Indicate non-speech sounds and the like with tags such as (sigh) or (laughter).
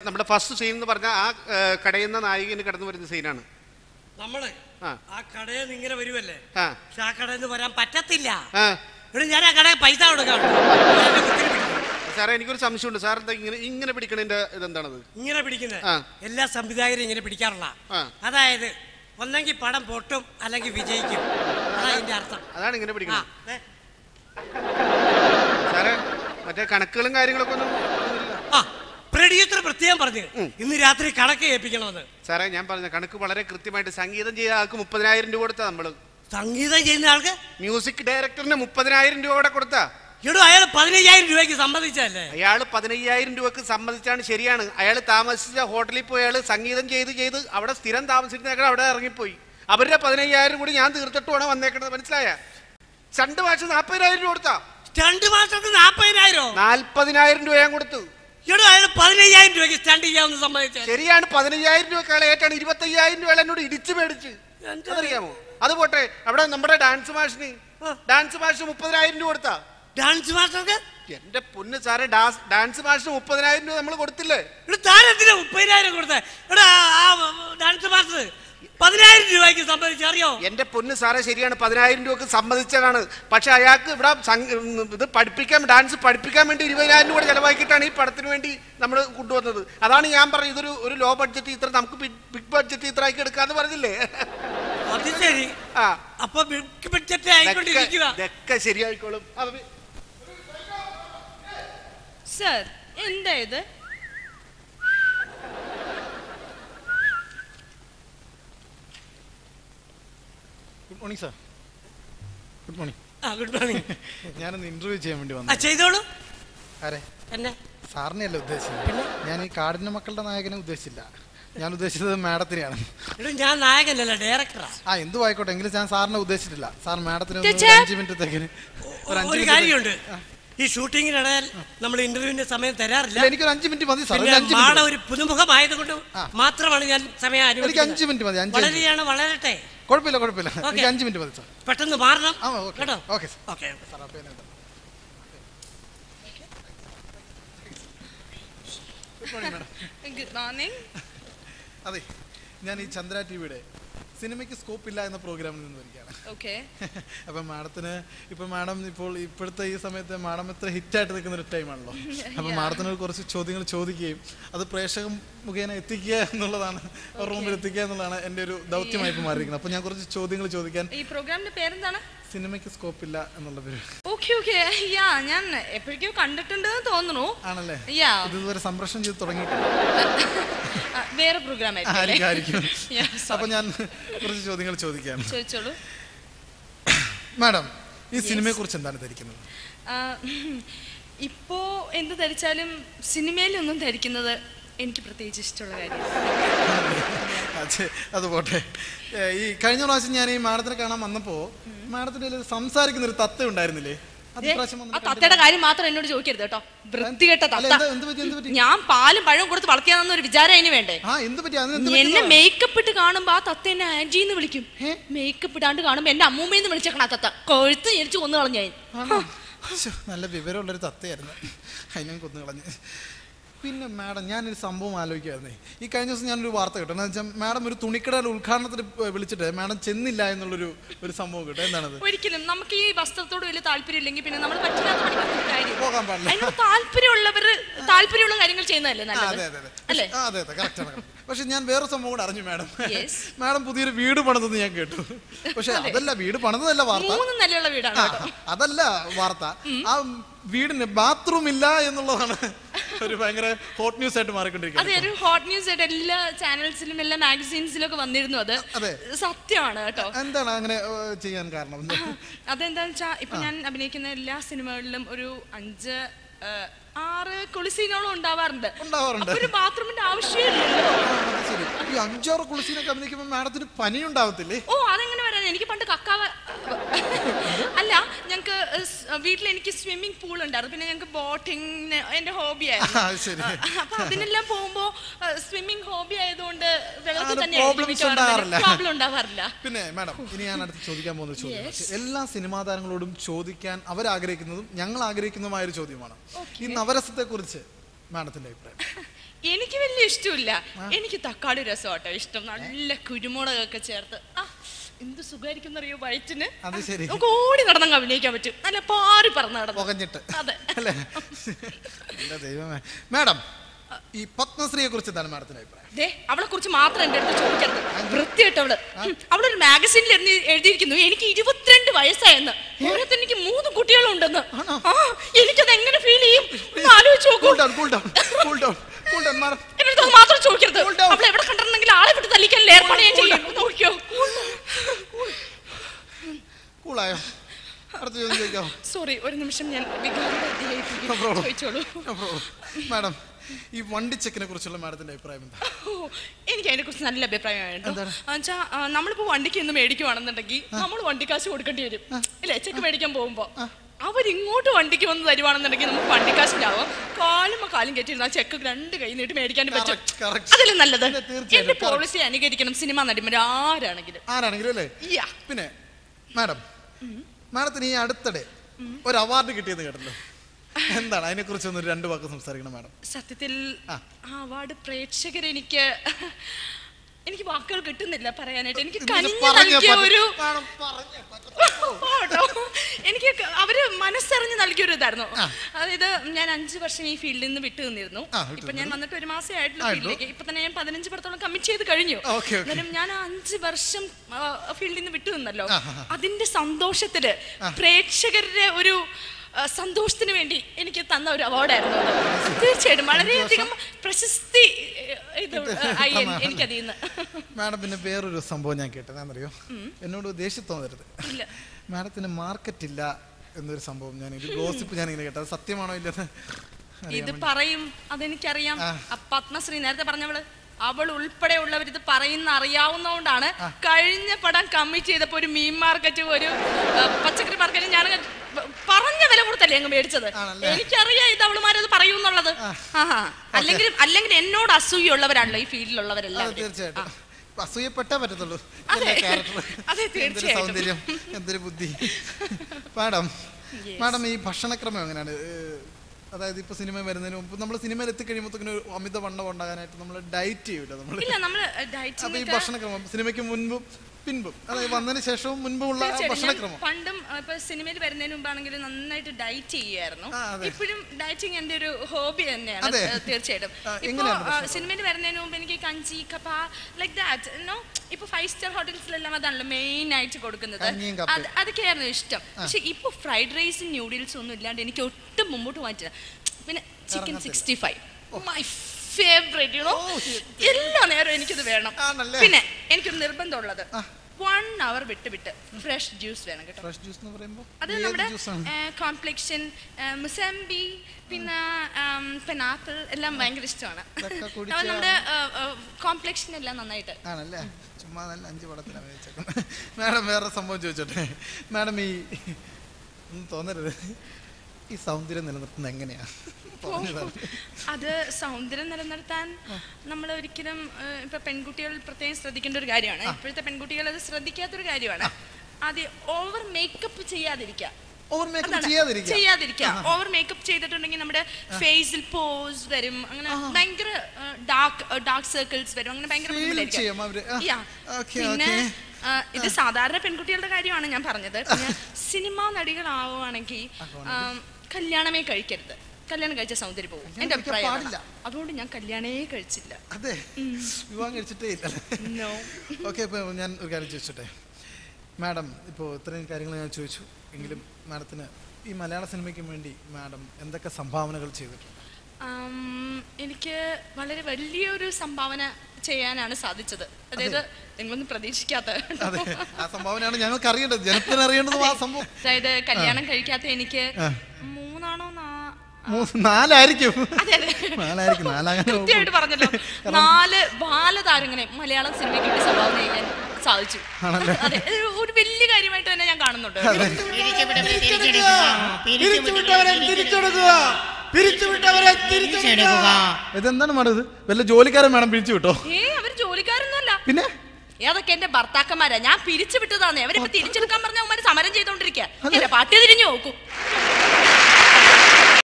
നമ്മുടെ first scene എന്ന് പറഞ്ഞാൽ ആ കടയുന്ന നായികന് കടന്നു വരുന്ന സീനാണ് നമ്മൾ ആ. കടയിൽ നിന്ന് ഇങ്ങനെ വരുമല്ലേ പക്ഷെ ആ കടയിൽ നിന്ന് വരാൻ പറ്റത്തില്ല. ഇവിടെ ഞാൻ ആ കടയിൽ പൈസ കൊടുക്കാം സാറേ എനിക്കൊരു സംശയമുണ്ട്. സാർ എന്താ ഇങ്ങനെ ഇങ്ങനെ പിടിക്കണതിന്റെ ഇതെന്താണത്? ഇങ്ങനെ പിടിക്കുന്നത്. എല്ലാ സംവിധായകരും ഇങ്ങനെ പിടിക്കാറുള്ള. അതായത് ഒന്നെങ്കിൽ പടം പൊട്ടും അല്ലെങ്കിൽ വിജയിക്കും. അതാ ഇതിന്റെ അർത്ഥം. അതാണ് ഇങ്ങനെ പിടിക്കുന്നത്. സാറേ മറ്റേ കണക്കുകളും കാര്യങ്ങളൊക്കെ ഒന്നും പ്രത്യേകം പറഞ്ഞു. ഇന്ന് രാത്രി കണക്ക് ഏൽപ്പിക്കണമെന്ന്. സാറേ ഞാൻ പറഞ്ഞ കണക്ക് വളരെ കൃത്യമായിട്ട് സംഗീതം ചെയ്ത ആൾക്ക് മുപ്പതിനായിരം രൂപ കൊടുത്താ നമ്മൾ. സംഗീതം ചെയ്യുന്ന ആൾക്ക്? മ്യൂസിക് ഡയറക്ടറിന് മുപ്പതിനായിരം രൂപ കൂടെ കൊടുത്താ. എടോ അയാൾ പതിനയ്യായിരം രൂപയ്ക്ക് സമ്മതിച്ചല്ലേ അയാൾ പതിനയ്യായിരം രൂപക്ക് സമ്മതിച്ചാണ് ശരിയാണ്. അയാൾ താമസിച്ച ഹോട്ടലിൽ പോയി അയാൾ സംഗീതം ചെയ്ത് ചെയ്ത് അവിടെ സ്ഥിരം താമസിക്കുന്നേക്കാൾ അവിടെ ഇറങ്ങിപ്പോയി. അവരുടെ പതിനയ്യായിരം കൂടി ഞാൻ തീർത്തിട്ടുമാണ് വന്നേക്കണത് മനസ്സിലായ? രണ്ട് മാസം നാൽപ്പതിനായിരം രൂപ കൊടുത്താ. രണ്ട് മാസത്തിന് നാൽപ്പതിനായിരം നാൽപ്പതിനായിരം രൂപ ഞാൻ കൊടുത്തു. എടോ അയാൾ പതിനയ്യായിരം രൂപയ്ക്ക് സ്റ്റാൻഡ് ചെയ്യാമെന്ന് സമ്മതിച്ചേ. ശരിയാണ് പതിനയ്യായിരം രൂപ ഏറ്റാണ് ഇരുപത്തയ്യായിരം രൂപ എന്നോട് ഇടിച്ചു മേടിച്ച്. അറിയാമോ അത് പോട്ടെ അവിടെ നമ്മുടെ ഡാൻസ് മാഷിന് ഡാൻസ് മാഷിന് മുപ്പതിനായിരം രൂപ കൊടുത്താ. ഡാൻസ് മാസ്റ്റർക്ക് എന്റെ പൊന്ന് സാറെ ഡാൻസ് ഡാൻസ് മാഷിന് മുപ്പതിനായിരം രൂപ നമ്മൾ കൊടുത്തില്ലേ? താരത്തിന് മുപ്പതിനായിരം കൊടുത്തേ? എടാ ഡാൻസ് മാസ്റ്റർ പതിനായിരം രൂപയ്ക്ക് സംബന്ധിച്ച് അറിയോ? എന്റെ പൊന്ന് സാറേ ശരിയാണ്. പതിനായിരം രൂപക്ക് സമ്മതിച്ചതാണ്. പക്ഷെ അയാൾക്ക് ഇവിടെ ഇത് പഠിപ്പിക്കാൻ ഡാൻസ് പഠിപ്പിക്കാൻ വേണ്ടി ഇരുപതിനായിരം രൂപ ചെലവാക്കിയിട്ടാണ് ഈ പടത്തിന് വേണ്ടി നമ്മൾ കൊണ്ടുവന്നത്. അതാണ് ഞാൻ പറഞ്ഞത്. ഇതൊരു ഒരു ലോ ബഡ്ജറ്റ് ഇത്ര നമുക്ക് ബിഗ് ബഡ്ജറ്റ് ഇത്ര ആക്കി എടുക്കാന്ന് പറഞ്ഞില്ലേ? അത് ശരി. ആ. അപ്പൊ ബിഗ് ബഡ്ജറ്റ് ആയിക്കൊണ്ടിരിക്കുക. ഇതൊക്കെ- ഇതൊക്കെ ശരിയായിക്കോളും. സർ എന്താ ഇത്? Good morning sir good morning ആ ഗുഡ് മോർണിംഗ് (laughs) ഞാനൊന്ന് ഇന്റർവ്യൂ ചെയ്യാൻ വേണ്ടി വന്നു ചെയ്തോളൂ. ആരെ? എന്നെ? സാറിനെയല്ല ഉദ്ദേശിച്ചത്? ഞാൻ ഈ കാടിന്റെ മക്കളുടെ നായകനെ ഉദ്ദേശിച്ചില്ല. ഞാൻ ഉദ്ദേശിച്ചത് മാഡത്തിനെയാണ്. ഞാൻ നായകനല്ല ഡയറക്ടറാ ആ. എന്തു ആയിക്കോട്ടെ എങ്കിലും ഞാൻ സാറിനെ ഉദ്ദേശിച്ചിട്ടില്ല. സാർ മാഡത്തിന് അഞ്ച് മിനിറ്റത്തേക്കിന് ഒരു അഞ്ച് മിനിറ്റ് കാര്യമുണ്ട്. ഈ ഷൂട്ടിങ്ങിനിടയിൽ നമ്മൾ ഇന്റർവ്യൂവിന്റെ സമയം തരാറില്ല. എനിക്ക് ഒരു അഞ്ച് മിനിറ്റ് മതി സാർ. മാഡ ഒരു പുതുമുഖമായതുകൊണ്ട് കൊണ്ട് മാത്രമാണ് ഞാൻ സമയം എനിക്ക് അഞ്ച് മിനിറ്റ് മതി. വളരെയാണ് വളരട്ടെ. കുഴപ്പമില്ല കുഴപ്പമില്ല. എനിക്ക് അഞ്ച് മിനിറ്റ് മതി സാർ പെട്ടെന്ന് മാറണം. ആ okay. Okay sir okay sir അപ്പോൾ എന്നെ. ഗുഡ് മോർണിംഗ് ഗുഡ് മോർണിംഗ് അതെ ഞാൻ ഈ ചന്ദ്ര ടി വിയുടെ സിനിമയ്ക്ക് സ്കോപ്പ് ഇല്ല എന്ന പ്രോഗ്രാമിൽ നിന്ന് വരികയാണ്. ഓക്കെ (laughs) അപ്പം മാഡത്തിന് ഇപ്പം മാഡം ഇപ്പോൾ ഇപ്പോഴത്തെ ഈ സമയത്ത് മാഡം എത്ര ഹിറ്റായിട്ട് നിൽക്കുന്ന ഒരു ടൈമാണല്ലോ. (laughs) അപ്പം മാഡത്തിന് കുറച്ച് ചോദ്യങ്ങൾ ചോദിക്കുകയും അത് പ്രേക്ഷകൻ മുഖേന എത്തിക്കുക എന്നുള്ളതാണ് റൂമിൽ എത്തിക്കുക എന്നുള്ളതാണ് എന്റെ ഒരു ദൗത്യമായി ഇപ്പോൾ മാറിയിരിക്കുന്നത്. അപ്പം ഞാൻ കുറച്ച് ചോദ്യങ്ങൾ ചോദിക്കാൻ ഈ പ്രോഗ്രാമിന്റെ പേരെന്താണ്? സിനിമയ്ക്ക് സ്കോപ്പ് ഇല്ല എന്നുള്ള ഓക്കെ ഓക്കെ. യാ ഞാൻ എപ്പോഴേക്കോ കണ്ടിട്ടുണ്ട് തോന്നുന്നു. ആണല്ലേ? യാ. ഇതുവരെ സംപ്രേഷണം ചെയ്ത് തുടങ്ങിയിട്ടില്ല. വേറെ പ്രോഗ്രാം ആയിരിക്കും (laughs) അപ്പൊ ഞാൻ കുറച്ച് ചോദ്യങ്ങൾ ചോദിക്കാം. ചോദിച്ചോളൂ. മാഡം ഈ സിനിമയെ കുറിച്ച് എന്താണ് ധരിക്കുന്നത്? ഇപ്പോ എന്ത് ധരിച്ചാലും സിനിമയിലൊന്നും ധരിക്കുന്നത് എനിക്ക് പ്രത്യേകിച്ച് ഇഷ്ടമുള്ള കാര്യം. അത് അത് പോട്ടെ ഈ കഴിഞ്ഞ പ്രാവശ്യം ഞാൻ ഈ മാഡത്തിനെ കാണാൻ വന്നപ്പോ മാഡത്തിന്റെ സംസാരിക്കുന്ന ഒരു തത്ത ഉണ്ടായിരുന്നില്ലേ? ആ തത്തയുടെ കാര്യം മാത്രം എന്നോട് ചോദിക്കരുത് കേട്ടോ. വൃത്തികെട്ട തത്ത? ഞാൻ പാലും പഴവും കൊടുത്ത് വളർത്തിയാന്ന് ഒരു വിചാരം അതിന് വേണ്ടേ? എന്നെ മേക്കപ്പ് ഇട്ട് കാണുമ്പോ ആ തത്ത എന്നെ ആന്റി എന്ന് വിളിക്കും? മേക്കപ്പ് ഇടാണ്ട് കാണുമ്പോ എന്റെ അമ്മൂമ്മയെന്ന് വിളിച്ചേക്കണ ആ തത്ത. കൊഴുത്ത് ഞെരിച്ച് കൊന്നു കളഞ്ഞു നല്ല വിവരമുള്ളൊരു തത്തയായിരുന്നു. അതിനെ കൊന്നു കളഞ്ഞ്. പിന്നെ മാഡം ഞാനൊരു സംഭവം ആലോചിക്കായിരുന്നേ. ഈ കഴിഞ്ഞ ദിവസം ഞാനൊരു വാർത്ത കേട്ടോ. എന്ന് വെച്ചാൽ മാഡം ഒരു തുണിക്കടയുടെ ഉദ്ഘാടനത്തിന് വിളിച്ചിട്ട് മാഡം ചെന്നില്ല എന്നുള്ളൊരു ഒരു സംഭവം കേട്ടോ. എന്താണത്? ഒരിക്കലും നമുക്ക് ഈ വസ്ത്രത്തോട് വലിയ താല്പര്യം ഇല്ലെങ്കിൽ പിന്നെ നമ്മൾ പോകാൻ പാടില്ല. താല്പര്യമുള്ളവർ താല്പര്യമുള്ള കാര്യങ്ങൾ ചെയ്യുന്നതല്ലേ നല്ലത്? അതെ അതെ അതെ. കറക്റ്റ് ആണ് പക്ഷെ ഞാൻ വേറെ സംഭവം കൂടെ അറിഞ്ഞു മാഡം. മാഡം പുതിയൊരു വീട് പണിതെന്ന് ഞാൻ കേട്ടു. പക്ഷെ അതല്ല വീട് പണിതല്ല വാർത്ത. അതല്ല വാർത്ത. ആ വീടിന് ബാത്റൂം ഇല്ല എന്നുള്ളതാണ് ഒരു ഭയങ്കര ഹോട്ട് ന്യൂസ് ആയിട്ട് മാറിക്കൊണ്ടിരിക്കുന്നത് അതെ ഒരു ഹോട്ട് ന്യൂസ് ആയിട്ട് എല്ലാ ചാനൽസിലും എല്ലാ മാഗസീൻസിലും ഒക്കെ വന്നിരുന്നു അത്. സത്യമാണ് കേട്ടോ. എന്താണ് അങ്ങനെ ചെയ്യാൻ കാരണം? അതെന്താന്ന് വെച്ചാ ഇപ്പൊ ഞാൻ അഭിനയിക്കുന്ന എല്ലാ സിനിമകളിലും ഒരു അഞ്ച് ആറ് കുളിസീനോളം ഉണ്ടാവാറുണ്ട്. ഉണ്ടാവാറുണ്ട്. ഒരു ബാത്റൂമിന്റെ ആവശ്യമില്ലല്ലോ. ഈ അഞ്ചാറ് കുളിസീനൊക്കെ അഭിനയിക്കുമ്പോൾ മാഡത്തിന് പനി ഉണ്ടാവത്തില്ലേ ഓ അതെങ്ങനെ വരാൻ എനിക്ക് പണ്ട് കക്കാവ അല്ല ഞങ്ങക്ക് വീട്ടിൽ എനിക്ക് സ്വിമ്മിംഗ് പൂൾ ഉണ്ടായിരുന്നു. പിന്നെ ഞങ്ങൾക്ക് ബോട്ടിംഗ് എന്റെ ഹോബിയായിരുന്നു. അപ്പൊ അതിനെല്ലാം പോകുമ്പോ സ്വിമ്മിംഗ് ഹോബി ആയതുകൊണ്ട് വെള്ളത്തിൽ തന്നെ. പ്രോബ്ലം ഉണ്ടാവാറില്ല. പിന്നെ മാഡം ഇനി ഞാൻ അടുത്ത് ചോദിക്കാൻ പോകുന്ന ചോദ്യം എല്ലാ സിനിമാ താരങ്ങളോടും ചോദിക്കാൻ അവരാഗ്രഹിക്കുന്നതും ഞങ്ങൾ ആഗ്രഹിക്കുന്നതുമായ ഒരു ചോദ്യമാണ്. ഈ നവരസത്തെ കുറിച്ച് മാഡത്തിന്റെ അഭിപ്രായം. എനിക്ക് വലിയ ഇഷ്ടമില്ല. എനിക്ക് തക്കാളി രസമാട്ടോ ഇഷ്ടം. നല്ല കുരുമുളകൊക്കെ ചേർത്ത്. ആ എന്ത് സുഖമായിരിക്കും അറിയോ വയറ്റിന്? അത് ശരി. നമുക്ക് ഓടി നടന്നങ്ങ് അഭിനയിക്കാൻ പറ്റും. നല്ല പാറി പറന്ന് നടന്നു. പുകഞ്ഞിട്ട്. അതെ. അല്ലേ? എന്റെ ദൈവമേ. മാഡം ഈ പത്മശ്രീയെ കുറിച്ച് എന്താണ് മാഡത്തിന്റെ അഭിപ്രായം? ദേ അവളെ കുറിച്ച് മാത്രം എന്റെ അടുത്ത് ചോദിക്കരുത്. വൃത്തിയായിട്ട് അവൾ. ഹും, അവളൊരു മാഗസിനിൽ എഴുതി എഴുതിയിരിക്കുന്നു. എനിക്ക് ഇരുപത്തിരണ്ട് വയസ്സായെന്ന്. ഓരോരുത്തർ എനിക്ക് മൂന്ന് കുട്ടികളുണ്ടെന്ന്. ആ എനിക്കത് എങ്ങനെ ഫീൽ ചെയ്യും? ഒന്ന് ആലോചിച്ച് നോക്കൂ. Cool down cool down cool down cool down madam. എന്റെ അത് മാത്രം ചോദിക്കരുത്. അവൾ എവിടെ കണ്ടിട്ടുണ്ടെങ്കിൽ ആളെ വിട്ട് തല്ലിക്കാൻ ഏർപ്പാട് ഞാൻ ചെയ്യും നോക്കിയോ? കൂളായോ സോറി ഒരു നിമിഷം ഞാൻ. ചോദിച്ചോളൂ. മാഡം ഈ വണ്ടി ചെക്കിനെ കുറിച്ചുള്ള മാഡത്തിന്റെ അഭിപ്രായം എന്താ? എനിക്ക് അതിനെ കുറിച്ച് നല്ല അഭിപ്രായം വെച്ചാ നമ്മളിപ്പോ വണ്ടിക്ക് ഇന്ന് മേടിക്കുവാണെന്നുണ്ടെങ്കിൽ നമ്മൾ വണ്ടിക്കാശ് കൊടുക്കേണ്ടി വരും. ഇല്ലേ? ചെക്ക് മേടിക്കാൻ പോകുമ്പോ. അവരിങ്ങോട്ട് വണ്ടിക്ക് വന്ന് തരുവാണെന്നുണ്ടെങ്കിൽ നമുക്ക് വണ്ടിക്കാശിലാവും കാലും കാലും കെട്ടിയിരുന്ന ചെക്ക് രണ്ട് കൈ നീട്ടി മേടിക്കാൻ പറ്റും. അതല്ലേ നല്ലത്? എന്റെ പോളിസി അനുകരിക്കണം സിനിമ നടിമാർ ആരാണെങ്കിലും. ആരാണെങ്കിലും അല്ലേ. പിന്നെ മാഡം മാഡത്തിന് ഈ അടുത്തിടെ ഒരു അവാർഡ് കിട്ടിയെന്ന് കേട്ടല്ലോ. എന്താണ്? അതിനെ കുറിച്ച് ഒന്ന് രണ്ട് വാക്ക് സംസാരിക്കണം മാഡം സത്യത്തിൽ ആ. ആ അവാർഡ് പ്രേക്ഷകരെനിക്ക് എനിക്ക് വാക്കുകൾ കിട്ടുന്നില്ല പറയാനായിട്ട് എനിക്ക് കനിഞ്ഞു നൽകിയ ഒരു. എനിക്ക് അവർ മനസ്സറിഞ്ഞ് നൽകിയ ഒരു ഇതായിരുന്നു. അതായത് ഞാൻ അഞ്ചു വർഷം ഈ ഫീൽഡിൽ നിന്ന് വിട്ടു നിന്നിരുന്നു ഇപ്പൊ ഞാൻ വന്നിട്ട് ഒരു മാസം ആയിട്ടുള്ള. ഫീൽഡിലേക്ക് ഇപ്പൊ തന്നെ ഞാൻ പതിനഞ്ച് പടത്തോളം കമ്മിറ്റ് ചെയ്ത് കഴിഞ്ഞു. എന്നാലും ഞാൻ ആ അഞ്ച് വർഷം ഫീൽഡിൽ നിന്ന് വിട്ടു നിന്നല്ലോ. അതിന്റെ സന്തോഷത്തിൽ പ്രേക്ഷകരുടെ ഒരു സന്തോഷത്തിന് വേണ്ടി എനിക്ക് തന്ന ഒരു അവാർഡായിരുന്നു. തീർച്ചയായിട്ടും വളരെയധികം പ്രശസ്തി ഏ, ഇത് (laughs) ആയി എൻ- എനിക്കതിൽ നിന്ന് മാഡം പിന്നെ വേറൊരു സംഭവം ഞാൻ കേട്ടത് അറിയോ എന്നോട് ദേഷ്യം തോന്നരുത്. ഇല്ല. മാഡത്തിന് മാർക്കറ്റ് ഇല്ല എന്നൊരു സംഭവം ഞാൻ ഒരു ഗോസിപ്പ് ഞാൻ ഇങ്ങനെ കേട്ടത്. സത്യമാണോ ഇല്ലെന്ന് അറിയാൻ ഇത് വേണ്ടി. പറയും അതെനിക്കറിയാം. ആ. പത്മശ്രീ നേരത്തെ പറഞ്ഞവൾ അവൾ ഉൾപ്പെടെ ഉള്ളവർ ഇത് പറയുന്ന അറിയാവുന്നതുകൊണ്ടാണ് കഴിഞ്ഞ പടം കമ്മിറ്റ് ചെയ്തപ്പോ ഒരു മീൻ മാർക്കറ്റ് ഒരു ആ, പച്ചക്കറി മാർക്കറ്റ് ഞാൻ കൊടുത്തല്ലേ അങ്ങ് മേടിച്ചത്? എനിക്കറിയാം ഇത് അവളുമാരത് പറയൂന്നുള്ളത് അല്ലെങ്കിൽ അല്ലെങ്കിൽ എന്നോട് അസൂയുള്ളവരാണല്ലോ ഈ ഫീൽഡിലുള്ളവരെല്ലാം. തീർച്ചയായിട്ടും. അസൂയപ്പെട്ടേ പറ്റത്തുള്ളൂ. (laughs) സൗന്ദര്യം എന്തൊരു ബുദ്ധി. (laughs) മാഡം. മാഡം ഈ ഭക്ഷണക്രമം എങ്ങനെയാണ്? അതായത് ഇപ്പൊ സിനിമ വരുന്നതിന് മുമ്പ് നമ്മൾ സിനിമയിൽ എത്തിക്കഴിയുമ്പോഴത്തേക്കിന് അമിത വണ്ണം ഉണ്ടാകാനായിട്ട് നമ്മൾ ഡയറ്റ് ചെയ്യൂല നമ്മൾ ഈ ഭക്ഷണക്രമം സിനിമയ്ക്ക് മുൻപും പിൻപും. അതായത് വന്നതിന് ശേഷവും മുൻപുമുള്ള ഭക്ഷണക്രമം. പണ്ടും ഇപ്പൊ സിനിമയിൽ വരുന്നതിന് മുമ്പാണെങ്കിൽ നന്നായിട്ട് ഡയറ്റ് ചെയ്യായിരുന്നു ഇപ്പോഴും ഡയറ്റിങ് എന്റെ ഒരു ഹോബി തന്നെയാണ് തീർച്ചയായിട്ടും. ഇപ്പൊ സിനിമയിൽ വരുന്നതിന് മുമ്പ് എനിക്ക് kanji kappa like that no ഇപ്പൊ ഫൈവ് സ്റ്റാർ ഹോട്ടൽസിലെല്ലാം അതാണല്ലോ മെയിൻ ആയിട്ട് കൊടുക്കുന്നത്. അതൊക്കെ ആയിരുന്നു ഇഷ്ടം. പക്ഷെ ഇപ്പൊ ഫ്രൈഡ് റൈസും ന്യൂഡിൽസും ഒന്നും ഇല്ലാണ്ട് എനിക്ക് ഒട്ടും മുമ്പോട്ട് മാറ്റില്ല പിന്നെ chicken. Sixty five my favourite you know എല്ലാ നേരവും എനിക്കിത് വേണം? പിന്നെ എനിക്കൊരു നിർബന്ധമുള്ളത്. വൺ അവർ വിട്ട് വിട്ട് ഫ്രഷ് ജ്യൂസ് വേണം കേട്ടോ. ഫ്രഷ് ജ്യൂസ് എന്ന് പറയുമ്പോൾ അത് നമ്മുടെ കോംപ്ലക്ഷൻ മുസംബി പിന്നെ പെനാപ്പിൾ എല്ലാം ഭയങ്കര ഇഷ്ടമാണ്. അപ്പോൾ നമ്മുടെ കോംപ്ലക്ഷൻ എല്ലാം നന്നായിട്ട്. ആണല്ലേ? ചുമ്മാ നല്ല അഞ്ച് പടത്തിലാണ് വെച്ചേക്കുന്നത് മാഡം വേറെ സംഭവം ചോദിച്ചോട്ടെ? മാഡം ഈ ഒന്നും തോന്നരുത്. ഈ സൗന്ദര്യം നിലനിർത്തുന്നത് എങ്ങനെയാണ് അത് സൗന്ദര്യം നിലനിർത്താൻ നമ്മൾ ഒരിക്കലും ഇപ്പൊ പെൺകുട്ടികൾ പ്രത്യേകം ശ്രദ്ധിക്കേണ്ട ഒരു കാര്യമാണ്. ഇപ്പോഴത്തെ പെൺകുട്ടികൾ അത് ശ്രദ്ധിക്കാത്തൊരു കാര്യമാണ്. അത് ഓവർ മേക്കപ്പ് ചെയ്യാതിരിക്കുക. Over makeup. ചെയ്യാതിരിക്കുക. ഓവർ മേക്കപ്പ് ചെയ്തിട്ടുണ്ടെങ്കിൽ നമ്മുടെ ഫേസിൽ പോസ് വരും. അങ്ങനെ ഭയങ്കര ഡാർക്ക് ഡാർക്ക് സർക്കിൾസ് വരും. അങ്ങനെ ഭയങ്കര പിന്നെ ഇത് സാധാരണ പെൺകുട്ടികളുടെ കാര്യമാണ് ഞാൻ പറഞ്ഞത്. പിന്നെ (laughs) സിനിമാ നടികളാവുകയാണെങ്കിൽ കല്യാണമേ കഴിക്കരുത്. കല്യാണം കഴിച്ച സൗന്ദര്യം പോകും. എന്റെ അഭിപ്രായം. അതുകൊണ്ട് ഞാൻ കല്യാണേ കഴിച്ചില്ല. അതെ. വിവാഹം കഴിച്ചിട്ടേ ഇല്ല. ഓക്കെ ഇപ്പൊ ഞാൻ ഒരു കാര്യം ചോദിച്ചോട്ടെ? മാഡം ഇപ്പോൾ ഇത്രയും കാര്യങ്ങൾ ഞാൻ ചോദിച്ചു. എങ്കിലും മാഡത്തിന് ഈ മലയാള സിനിമയ്ക്ക് വേണ്ടി മാഡം എന്തൊക്കെ സംഭാവനകൾ ചെയ്തിട്ടുണ്ട്? എനിക്ക് വളരെ വലിയൊരു സംഭാവന ചെയ്യാനാണ് സാധിച്ചത്. അതായത് നിങ്ങളൊന്നും പ്രതീക്ഷിക്കാത്ത. അതെ. ആ സംഭാവനയാണ് ഞങ്ങൾക്ക് അറിയേണ്ടത് ജനത്തിന് അറിയേണ്ടതും ആ സംഭവം. അതായത് കല്യാണം കഴിക്കാത്ത എനിക്ക് മൂന്നാണോ മൂന്ന് നാലായിരിക്കും. നാലായിരിക്കും. പറഞ്ഞല്ലോ. നാല് ബാലതാരങ്ങളെ മലയാളം സിനിമയ്ക്ക് വേണ്ടി സംഭാവന ചെയ്യാൻ സാധിച്ചു? അതെ ഒരു വലിയ കാര്യമായിട്ട് തന്നെ ഞാൻ കാണുന്നുണ്ട്. തിരിച്ചെടുക്കുക പിരിച്ചുവിട്ടവരെ തിരിച്ചെടുക്കുക ഇതെന്താണ് മാഡം വല്ല ജോലിക്കാരൻ വേണം പിരിച്ചു വിട്ടോ ഏ അവർ ജോലിക്കാരൊന്നുമല്ല. പിന്നെ? ഏതൊക്കെ എന്റെ ഭർത്താക്കന്മാരാ. ഞാൻ പിരിച്ചു വിട്ടതാന്നേ അവരിപ്പോ തിരിച്ചെടുക്കാൻ പറഞ്ഞ അവന്മാര് സമരം ചെയ്തോണ്ടിരിക്കുക പാട്ടി തിരിഞ്ഞു നോക്കൂ.